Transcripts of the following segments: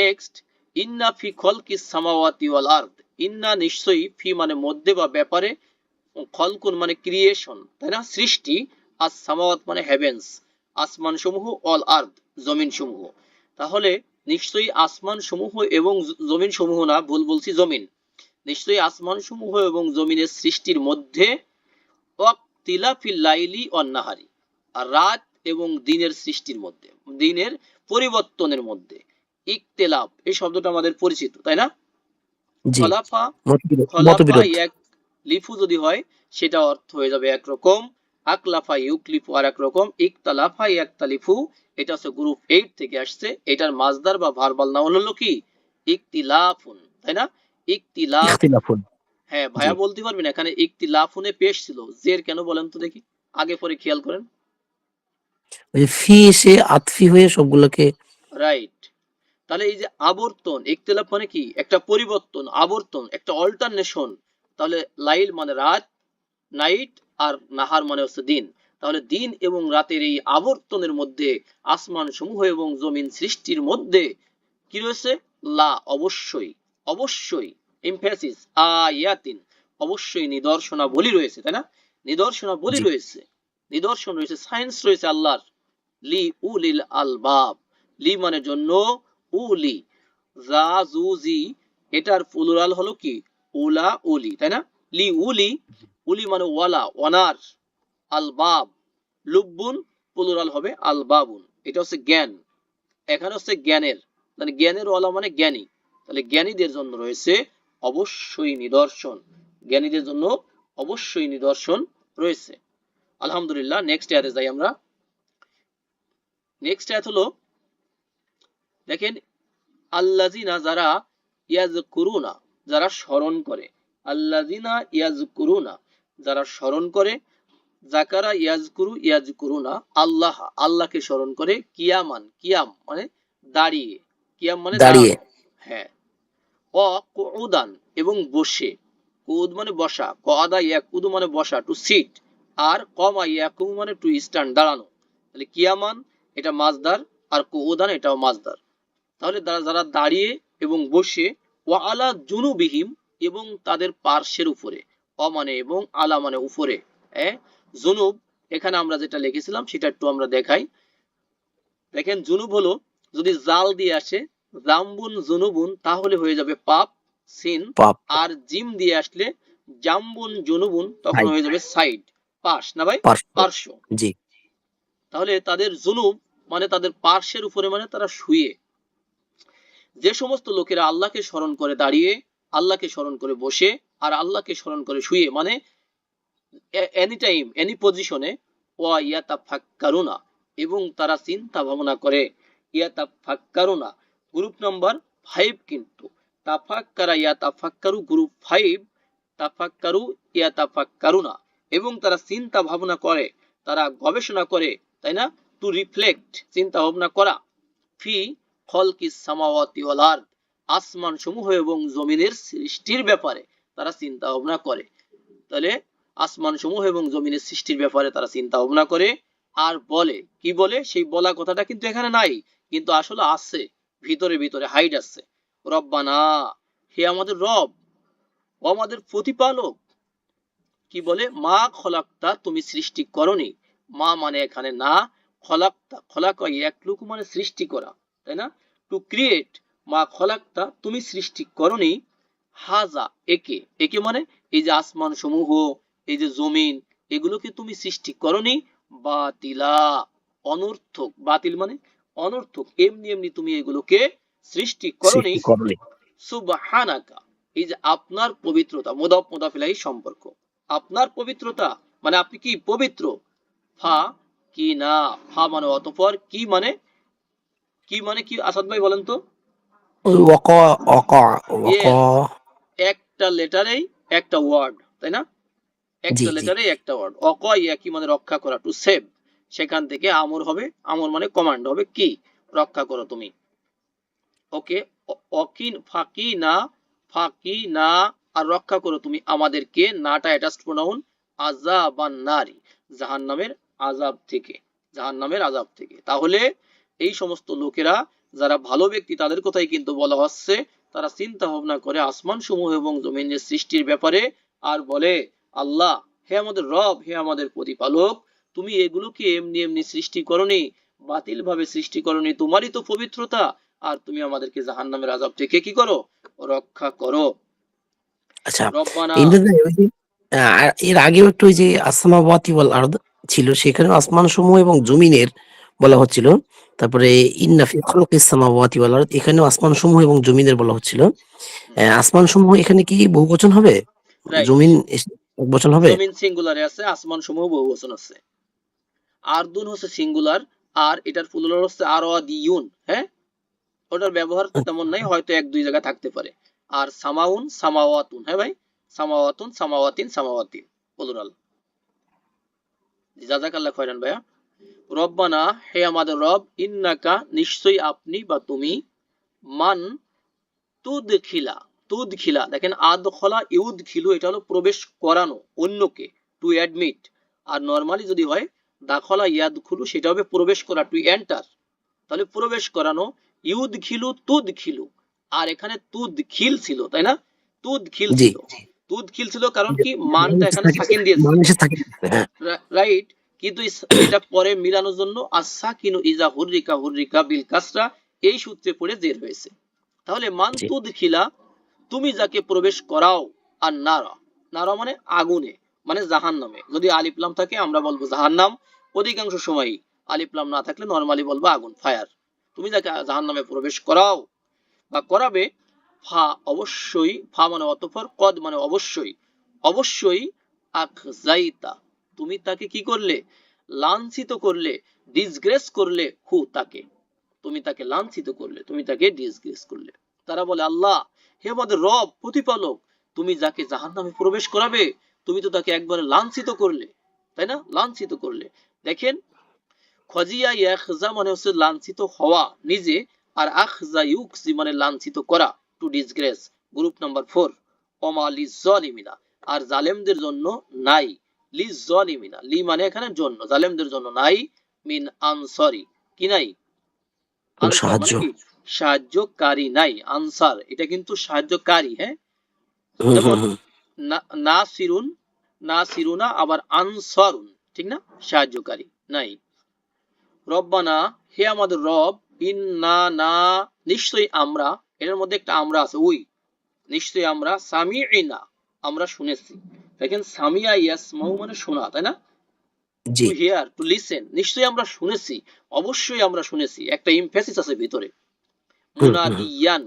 Next ইন্না ফি খলকি সামাওয়াতি ওয়াল আরদ ইন্না নিশ্চয়ই ফি মানে মধ্যে বা ব্যাপারে খলকুন মানে ক্রিয়েশন তাই না? সৃষ্টি আর সামাওয়াত মানে হেভেন্স আসমান সমূহ অল আর্থ জমিন সমূহ তাহলে নিশ্চয়ই আসমান সমূহ এবং জমিন সমূহ না, ভুল বলছি, জমিন নিশ্চয়ই আসমান সমূহ এবং জমিনের সৃষ্টির মধ্যে লাইলি অন্নাহারি আর রাত এবং দিনের সৃষ্টির মধ্যে, দিনের পরিবর্তনের মধ্যে। ইকতেলাফ এই শব্দটা আমাদের পরিচিত তাই না? খলাফা খলাফা এক লিফু যদি হয় সেটা অর্থ হয়ে যাবে একরকম। আকলাফা ইউকলিফু আর একরকম ইকতালাফা একতালিফু এটা হচ্ছে গ্রুপ এইট থেকে আসছে। এটার মাজদার বা ভার্বাল নাউন হলো কি? ইকতিলাফুন তাই না? ইকতিলাফ। ইখতিলাফুন। হ্যাঁ ভাইয়া বলতে পারবেন এখানে ইকতিলাফুনে পেশ ছিল। জের কেন বলেন তো দেখি আগে পরে খেয়াল করেন। ওই ফি এসে আতফি হয়ে সবগুলোকে রাইট। তাহলে এই যে আবর্তন ইকতিলাফ মানে কি? একটা পরিবর্তন আবর্তন একটা অল্টারনেশন তাহলে লাইল মানে রাত নাইট আর নাহার মানে হচ্ছে দিন। তাহলে দিন এবং রাতের এই আবর্তনের মধ্যে আসমান সমূহ এবং জমিন সৃষ্টির মধ্যে কি রয়েছে? লা অবশ্যই অবশ্যই এমফ্যাসিস আয়াতিন অবশ্যই নিদর্শনাবলী রয়েছে তাই না? নিদর্শনাবলী। রয়েছে নিদর্শন রয়েছে সায়েন্স রয়েছে আল্লাহর। লি উলিল আলবাব। লি মানে জন্য উলি জা জু, জি, এটার প্লুরাল হলো কি? উলা, উলি, তাই না? লি, উলি উলি মানে ওয়ালা, ওয়ানার, আলবাব, লুব্বুন প্লুরাল হবে আলবাবুন। এটা হচ্ছে জ্ঞান। এখানে হচ্ছে জ্ঞানের। মানে জ্ঞানের ওয়ালা মানে জ্ঞানী। তাহলে জ্ঞানীদের জন্য রয়েছে অবশ্যই নিদর্শন। জ্ঞানীদের জন্য অবশ্যই নিদর্শন রয়েছে। আলহামদুলিল্লাহ নেক্সট ইয়ারে যাই আমরা। নেক্সট আয়াত হলো দেখেন আল্লাজিনা যারা ইয়াজ করুনা যারা স্মরণ করে আল্লাজিনা ইয়াজ করুনা যারা স্মরণ করে জাকারা ইয়াজ করু ইয়াজ করুনা আল্লাহ আল্লাহকে স্মরণ করে কিয়ামান কিয়াম মানে দাঁড়িয়ে কিয়াম মানে দাঁড়িয়ে। হ্যাঁ। অ কুউদান এবং বসে কুদ মানে বসা কদা ইয়াকুদু মানে বসা টু সিট আর কমা ইয়াকুম মানে টু স্ট্যান্ড দাঁড়ানো। তাহলে কিয়ামান এটা মাজদার আর কুউদান এটাও মাজদার। তাহলে যারা দাঁড়িয়ে এবং বসে ও আলা জুনুবিহিম এবং তাদের পার্শ্বের উপরে অ মানে এবং আলা মানে উপরে হ্যাঁ? জুনুব এখানে আমরা যেটা লিখেছিলাম সেটা একটু আমরা দেখাই। দেখেন জুনুব হলো যদি জাল দিয়ে আসে জাম্বুন জুনুবুন তাহলে হয়ে যাবে পাপ সিন। আর জিম দিয়ে আসলে জাম্বুন জুনুবুন তখন হয়ে যাবে সাইড পাশ না ভাই? পার্শ্ব। পার্শ্ব। জি। তাহলে তাদের জুনুব মানে তাদের পার্শ্বের উপরে মানে তারা শুয়ে। যে সমস্ত লোকেরা আল্লাহকে স্মরণ করে দাঁড়িয়ে, আল্লাহকে স্মরণ করে বসে আর আল্লাহকে স্মরণ করে শুয়ে মানে এনি টাইম এনি পজিশনে ওয়া ইয়াতা ফাক্কারুনা এবং তারা চিন্তা ভাবনা করে ইয়াতা ফাক্কারুনা গ্রুপ নাম্বার ফাইভ কিন্তু, তাফাক্কারা ইয়াতা ফাক্কারু গ্রুপ ফাইভ তাফাক্কারু ইয়াতা ফাক্কারুনা এবং তারা চিন্তা ভাবনা করে, তারা গবেষণা করে, তাই না? টু রিফ্লেক্ট চিন্তা ভাবনা করা, ফি খলকি সামাওয়াতি ওয়াল আরদ? আসমান সমূহ এবং জমিনের সৃষ্টির ব্যাপারে তারা চিন্তা ভাবনা করে। তাহলে আসমান সমূহ এবং জমিনের সৃষ্টির ব্যাপারে তারা চিন্তা ভাবনা করে আর বলে। কি বলে? সেই বলা কথাটা কিন্তু এখানে নাই, কিন্তু আসলে আছে, ভিতরে ভিতরে হাইড আছে। রব্বানা, হে আমাদের রব, ও আমাদের প্রতিপালক। কি বলে? মা খলাক্তা তুমি সৃষ্টি করনি। মা মানে এখানে না, খলাক্তা, খলাক একলুকু মানে সৃষ্টি করা। তাই না? টু ক্রিয়েট মা খলাক্তা তুমি সৃষ্টি করনি হাজা একে। একে মানে এই যে আসমান সমূহ এই যে জমিন এগুলোকে তুমি সৃষ্টি করনি বাতিলা অনর্থক। বাতিল মানে অনর্থক। এমনি এমনি তুমি এগুলোকে সৃষ্টি করনি। সুবহানাকা। এই যে আপনার পবিত্রতা মোদাফ মোদাফিলাই সম্পর্ক। আপনার পবিত্রতা মানে আপনি কি পবিত্র? ফা কি না। ফা মানে অতঃপর কি মানে কি মানে কি আসাদ ভাই বলেন তো? একটা লেটারেই একটা ওয়ার্ড তাই না? একটা জি। লেটারেই একটা ওয়ার্ড। অকয় একই মানে রক্ষা করা টু সেভ সেখান থেকে আমর হবে আমর মানে কমান্ড হবে কি? রক্ষা করো তুমি। ওকে অকিন ফাকি না ফাকি না আর রক্ষা করো তুমি আমাদেরকে। নাটা অ্যাটাচড প্রোনাউন আজাবান নারী জাহান্নামের আজাব থেকে জাহান্নামের আজাব থেকে। তাহলে এই সমস্ত লোকেরা যারা ভালো ব্যক্তি তাদের কথাই কিন্তু বলা হচ্ছে। তারা চিন্তা ভাবনা করে আসমান সমূহ এবং জমিনের সৃষ্টির ব্যাপারে আর বলে আল্লাহ হে আমাদের রব হে আমাদের প্রতিপালক তুমি এগুলোকে এমনি এমনি সৃষ্টি করনি বাতিল ভাবে সৃষ্টি করনি তোমারই তো পবিত্রতা আর তুমি আমাদেরকে জাহান্নামের আযাব থেকে কি করো? রক্ষা করো। আচ্ছা এর আগেও একটু ওই যে আসমাওয়াতি ওয়াল আরদ ছিল সেখানে আসমান সমূহ এবং জমিনের বলা হচ্ছিল। তারপরে এখানেও আসমান সমূহ এবং জমিনের বলা হচ্ছিল। আসমান সমূহ এখানে কি বহুবচন হবে? জমিন একবচন হবে? জমিন সিঙ্গুলারে আছে আসমান সমূহ বহুবচন আছে। আরদুন হচ্ছে সিঙ্গুলার আর এটার প্লুরাল হচ্ছে আরদিউন হ্যাঁ? ওটার ব্যবহার তেমন নাই হয়তো এক দুই জায়গায় থাকতে পারে। আর সামাউন সামাওয়াতুন হ্যাঁ ভাই? সামাওয়াতুন সামাওয়াতিন সামাওয়াতিন প্লুরাল জাজাকাল্লাহ খয়রান ভাইয়া। রব্বানা হে আমাদের রব ইন্নাকা নিশ্চয়ই আপনি বা তুমি মান তুদ খিলা তুদ খিলা দেখেন আদ খলা ইউদ খিলু এটা হলো প্রবেশ করানো অন্যকে টু অ্যাডমিট আর নরমালি যদি হয় দাখলা ইয়াদ খুলু সেটা হবে প্রবেশ করা টু এন্টার তাহলে প্রবেশ করানো ইউদ খিলু তুদ খিলু আর এখানে তুদ খিল ছিল তাই না? তুদ খিল ছিল। তুদ খিল ছিল কারণ কি? মানটা এখানে সাকিন দিয়েছে। রাইট কিন্তু এটা পরে মিলানোর জন্য আসা কিনু ইজা হুররিকা হুররিকা বিল কাসরা এই সূত্রে পড়ে জের হয়েছে। তাহলে মান জি। তুদ খিলা তুমি যাকে প্রবেশ করাও আর নারা নারা মানে আগুনে মানে জাহান্নামে। যদি আলিফলাম থাকে আমরা বলব জাহান্নাম। অধিকাংশ সময়ই আলিফলাম না থাকলে নরমালি বলব আগুন ফায়ার। তুমি যাকে জাহান্নামে প্রবেশ করাও বা করাবে ফা অবশ্যই ফা মানে অতঃপর কদ মানে অবশ্যই। অবশ্যই আখজাইতা তুমি তাকে কি করলে? লাঞ্ছিত করলে ডিসগ্রেস করলে হু তাকে। তুমি তাকে লাঞ্ছিত করলে, তুমি তাকে ডিসগ্রেস করলে। তারা বলে, আল্লাহ, হে আমাদের রব, প্রতিপালক, তুমি যাকে জাহান্নামে প্রবেশ করাবে, তুমি তো তাকে একবারে লাঞ্ছিত করলে। তাই না? লাঞ্ছিত করলে। দেখেন, খজিয়া ইয়াখজা মানে হচ্ছে লাঞ্ছিত হওয়া, নিজে, আর আখজা ইউকসি মানে লাঞ্ছিত করা to disgrace group number four অমা লিজ্জালিমিনা। আর জালেমদের জন্য নাই। লি মানে এখানে জন্য জালেমদের জন্য নাই মিন আনসারি কি নাই? মানে সাহায্য। সাহায্যকারী নাই আনসার এটা কিন্তু সাহায্যকারী হ্যাঁ? যেমন নাসিরুন নাসিরুনা আবার আনসারুন ঠিক না? সাহায্যকারী নাই। রব্বানা হে আমাদের রব ইন্না না নিশ্চয়ই আমরা এর মধ্যে একটা আমরা আছে উই নিশ্চয়ই আমরা আমরা শুনেছি। দেখেন সামিয়া ইয়াসমাউ মানে শোনা তাই না? টু হিয়ার টু লিসেন নিশ্চয়ই আমরা শুনেছি অবশ্যই আমরা শুনেছি একটা ইমফেসিস আছে ভিতরে। মুনাদিয়ান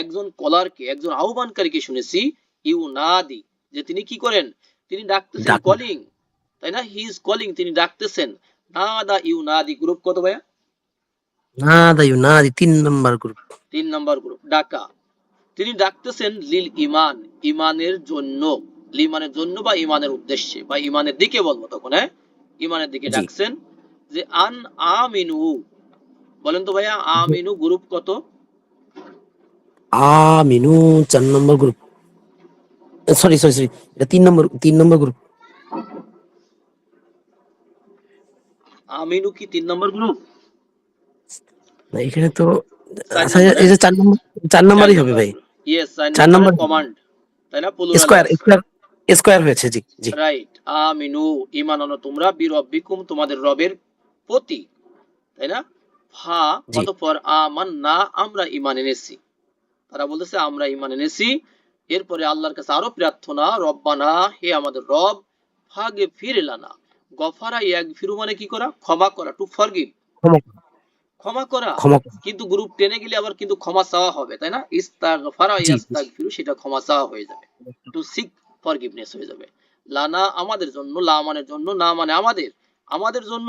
একজন কলারকে একজন আহ্বানকারীকে শুনেছি ইউনাদি যে তিনি কি করেন? তিনি ডাকতেছেন কলিং তাই না? হি ইজ কলিং তিনি ডাকতেছেন। নাদা ইউনাদি গ্রুপ কত ভাইয়া? না দায়ু না দি তিন নম্বর গ্রুপ তিন নাম্বার গ্রুপ ডাকা। তিনি ডাকতেছেন লিল ইমান ইমানের জন্য। লিমানের জন্য বা ইমানের উদ্দেশ্যে বা ইমানের দিকে বলব তখন হ্যাঁ? ইমানের দিকে ডাকছেন যে আন আমিনু। বলেন তো ভাইয়া আমিনু গ্রুপ কত? আমিনু চার নম্বর গ্রুপ। সরি সরি সরি এটা তিন নম্বর তিন নম্বর গ্রুপ। আমিনু কি তিন নম্বর গ্রুপ? না এখানে তো চার আচ্ছা নম্বরে? এটা চার নম্বর চার নম্বরই হবে ভাই। ইয়েস চার নম্বর। কমান্ড তাই না? স্কোয়ার স্কোয়ার স্কোয়ার হয়েছে জি জি। রাইট আমিনু ইমান আনো তোমরা বিরব্বিকুম তোমাদের রবের প্রতি তাই না? ফা। অতঃপর আমান না আমরা ইমান এনেছি। তারা বলতেছে আমরা ইমান এনেছি। এরপরে আল্লাহর কাছে আরও প্রার্থনা রব্বানা হে আমাদের রব ফাগে ফিরলানা গফারা ইয়াগ ফিরু মানে কি করা? ক্ষমা করা টু ফরগিভ। ক্ষমা করা। কিন্তু গ্রুপ টেনে গেলে আবার কিন্তু ক্ষমা চাওয়া হবে তাই না? ইস্তাগফারা। ইয়াস্তাগফিরু সেটা ক্ষমা চাওয়া হয়ে যাবে। টু সিক ফরগিভনেস হয়ে যাবে। লানা আমাদের জন্য, লা মানের জন্য, না মানে আমাদের। আমাদের জন্য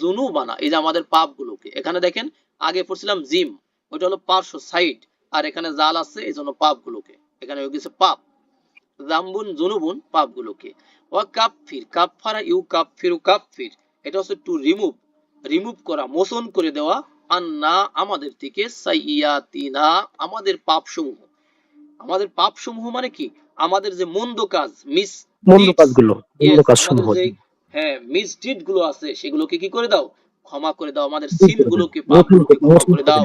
জুনু বানা এই যে আমাদের পাপগুলোকে। এখানে দেখেন, আগে পড়ছিলাম জিম, ওইটা হলো পার্শ্ব সাইড আর এখানে জাল আছে, এই জন্য পাপগুলোকে। এখানে হয়ে গেছে পাপ। জাম্বুন, জুনুবুন, পাপগুলোকে। ওয়া কাফির কাফারা ইউ কাফির কাফির এটা হচ্ছে টু রিমুভ রিমুভ করা, মোচন করে দেওয়া। আন্না আমাদের থেকে সাইয়াতিনা, আমাদের পাপসমূহ। আমাদের পাপসমূহ মানে কি? আমাদের যে মন্দ কাজ মিস মন্দ কাজগুলো মন্দ কাজ সমূহ হ্যাঁ। মিসডিডগুলো আছে সেগুলোকে কি করে দাও? ক্ষমা করে দাও আমাদের সিন। গুলোকে করে- ক্ষমা করে দাও।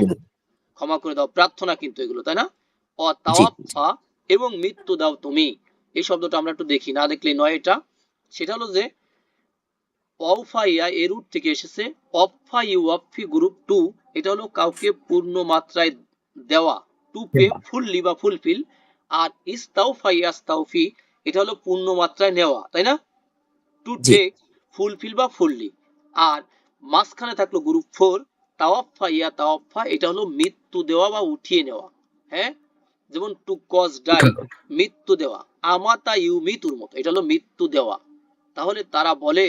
ক্ষমা করে দাও প্রার্থনা কিন্তু এগুলো তাই না? অ তাওয়াফা এবং মৃত্যু দাও তুমি। এই শব্দটা আমরা একটু দেখি না দেখলে নয় এটা। সেটা হলো যে অফাইয়া এর রুট থেকে এসেছে অফা ইউফি গ্রুপ টু এটা হলো কাউকে পূর্ণ মাত্রায় দেওয়া। টু পে ফুললি বা ফুলফিল আর ইস্তাউফা ইয়াস্তাউফি এটা হলো পূর্ণ মাত্রায় নেওয়া তাই না? টু টেক ফুলফিল বা ফুললি আর মাঝখানে থাকল গ্রুপ ফোর তাওয়াফা ইয়া তাওয়াফা এটা হলো মৃত্যু দেওয়া বা উঠিয়ে নেওয়া হ্যাঁ? যেমন টু কজ ডাই মৃত্যু দেওয়া আমাতা ইউ মৃত্যুর মতো এটা হলো মৃত্যু দেওয়া। তাহলে তারা বলে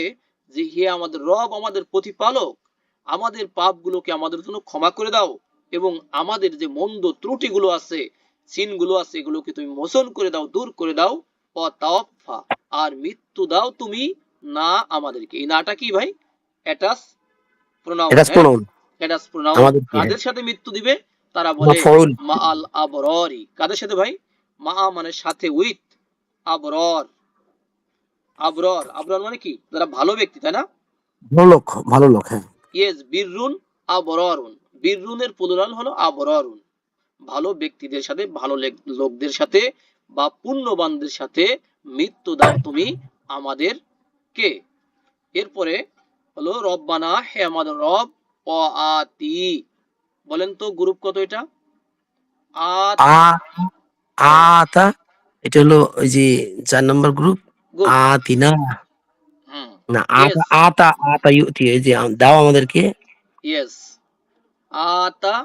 যে হে আমাদের রব আমাদের প্রতিপালক আমাদের পাপগুলোকে আমাদের জন্য ক্ষমা করে দাও। এবং আমাদের যে মন্দ ত্রুটিগুলো আছে সিনগুলো আছে এগুলোকে তুমি মোচন করে দাও দূর করে দাও। অ আর মৃত্যু দাও তুমি না আমাদেরকে। এই নাটা কি ভাই? এটাস প্রোনাউন প্রণাম এটাস প্রোনাউন আমাদের কাদের সাথে মৃত্যু দিবে? তারা বলে মা আল আবররি। কাদের সাথে ভাই? মা মানে সাথে উইথ আবরর। আবরর। আবরর মানে কি? যারা ভালো ব্যক্তি তাই না? ভালো লোক ভালো লোক হ্যাঁ। ইয়েস বীররুন আবররুন। বীররুনের প্লুরাল হলো আবররুন ভালো ব্যক্তিদের সাথে ভালো লোকদের সাথে বা পুণ্যবানদের সাথে মৃত্যু দাও তুমি আমাদের কে? এরপরে হলো রব্বানা হে আমাদের রব অ আতি বলেন তো গ্রুপ কত এটা? আত আ আতা এটা হলো ওই যে চার নম্বর গ্রুপ? হুম। না. আতা আতা আতা ইউতি এই যে দাও আমাদেরকে। ইয়েস আতা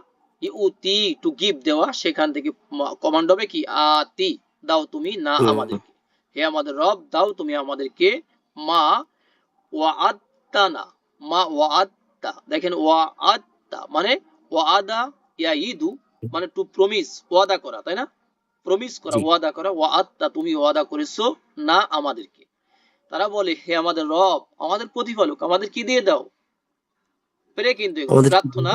ইউতি টু গিভ দেওয়া সেখান থেকে কমান্ড হবে কি? আতি দাও তুমি না। আমাদেরকে। হে আমাদের রব দাও তুমি আমাদেরকে মা ওয়াআত্তানা মা ওয়াআত্তা। দেখেন ওয়াআত্তা মানে ওয়াদা ইয়া ইদু মানে টু প্রমিস ওয়াদা করা তাই না? প্রমিস করা। ওয়াদা করা ওয়াআত্তা তুমি ওয়াদা করেছ না আমাদেরকে। তারা বলে হে আমাদের রব আমাদের প্রতিপালক আমাদের কি দিয়ে দাও? পেরে কিন্তু প্রার্থনা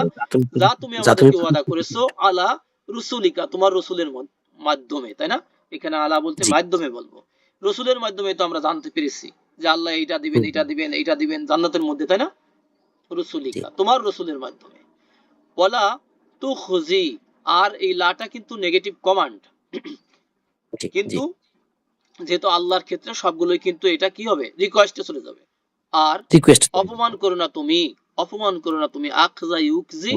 যা তুমি আমাদেরকে ওয়াদা করেছ আলা রসুলিকা তোমার রসুলের মাধ্যমে তাই না? এখানে আলা বলতে মাধ্যমে বলব। রসুলের মাধ্যমে তো আমরা জানতে পেরেছি যে আল্লাহ এইটা দিবেন। এইটা দিবেন এইটা দিবেন জান্নাতের মধ্যে তাই না? রসুলিকা তোমার রসুলের মাধ্যমে। বলা তু খুজি আর এই লাটা কিন্তু নেগেটিভ কমান্ড কিন্তু যেহেতু আল্লাহর ক্ষেত্রে সবগুলোই কিন্তু এটা কি হবে? রিকোয়েস্টে চলে যাবে। আর অপমান করো না তুমি। অপমান করো না তুমি আখজা ইউকজি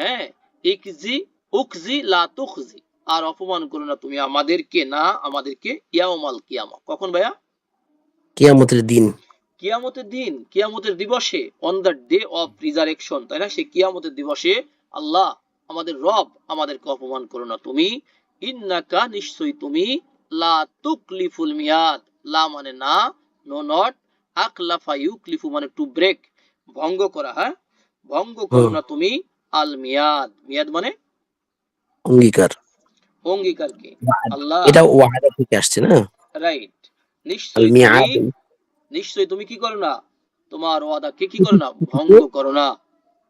হ্যাঁ ইকজি উকজি লা তুখজি। আর অপমান করো না তুমি আমাদেরকে না আমাদেরকে ইয়াউমাল কিয়ামা। কখন ভাইয়া? কিয়ামতের দিন। কিয়ামতের দিন কিয়ামতের দিবসে on the day of resurrection তাই না? সেই কিয়ামতের দিবসে আল্লাহ আমাদের রব আমাদেরকে অপমান করো না তুমি। ইন্নাকা নিশ্চয়ই তুমি লা তুকলিফুল মিয়াদ। লা মানে না নো নট আকলাফা ইউকলিফু মানে টু ব্রেক ভঙ্গ করা হ্যাঁ? ভঙ্গ করো না তুমি আল মিয়াদ। মিয়াদ মানে? অঙ্গীকার। অঙ্গীকারকে আল্লাহ। এটা ওয়াদা থেকে আসছে না? রাইট। নিশ্চয়ই তুমি নিশ্চয়ই তুমি কি করো না? তোমার ওয়াদাকে কি করো না? ভঙ্গ করো না।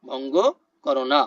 ভঙ্গ করো না।